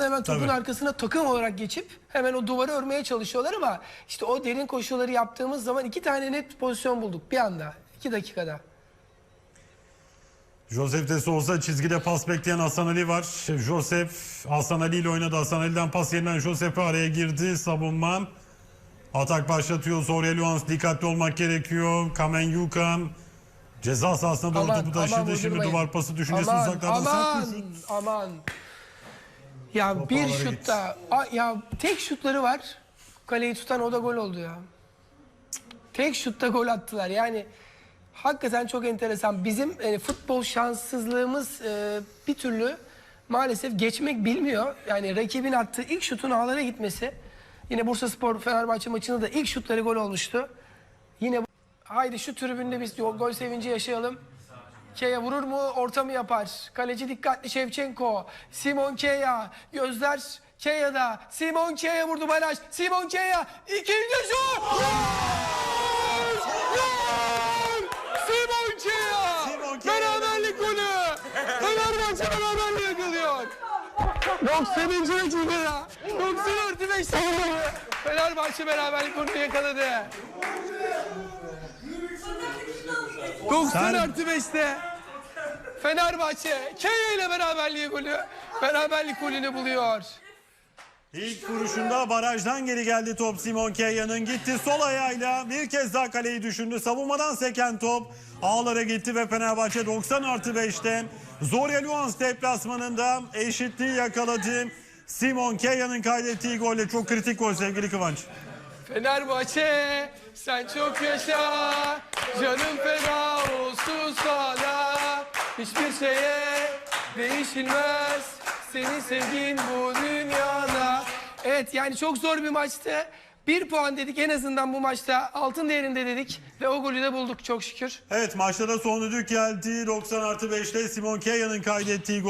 hemen topun Tabii. arkasına takım olarak geçip hemen o duvarı örmeye çalışıyorlar ama işte o derin koşuları yaptığımız zaman iki tane net pozisyon bulduk bir anda. iki dakikada. Joseph de Souza çizgide pas bekleyen Hasan Ali var. Joseph Hasan Ali ile oynadı. Hasan Ali'den pas yerinden Joseph araya girdi. Savunma. Atak başlatıyor. Zorya Luans dikkatli olmak gerekiyor. Kamen Yukan ceza sahasına doğru Aman, topu taşıdı. aman Şimdi duvar pası düşüncesi Aman, uzaklardan aman, aman. Ya bir şutta, a- ya tek şutları var. Kaleyi tutan o da gol oldu ya. Tek şutta gol attılar. Yani hakikaten çok enteresan. Bizim e, futbol şanssızlığımız e, bir türlü maalesef geçmek bilmiyor. Yani rakibin attığı ilk şutun ağlara gitmesi. Yine Bursa Spor Fenerbahçe maçında da ilk şutları gol olmuştu. Yine bu- haydi şu tribünde biz gol sevinci yaşayalım. Keya vurur mu? Orta mı yapar? Kaleci dikkatli Şevçenko. Simon Keya. Gözler Keya'da. Simon Keya vurdu baraj. Simon Keya. İkinci şut. Gol! Gol! Simon Keya. Beraberlik golü. Fenerbahçe beraberliği yakalıyor. 90. dakikada. 90 artı 5 dakikada. Fenerbahçe beraberlik golünü yakaladı. 90 Sen- artı 5'te Fenerbahçe Keya ile beraberliği golü beraberlik golünü buluyor. İlk vuruşunda barajdan geri geldi top Simon Keya'nın gitti sol ayağıyla bir kez daha kaleyi düşündü. Savunmadan seken top ağlara gitti ve Fenerbahçe 90 artı 5'te Zorya Luans deplasmanında eşitliği yakaladı. Simon Keya'nın kaydettiği golle çok kritik gol sevgili Kıvanç. Fenerbahçe sen çok yaşa canım feda hiçbir şeye değişilmez seni sevdiğin bu dünyada. Evet yani çok zor bir maçtı. Bir puan dedik en azından bu maçta altın değerinde dedik ve o golü de bulduk çok şükür. Evet maçta da son düdük geldi 90 artı 5'te Simon Keya'nın kaydettiği gol.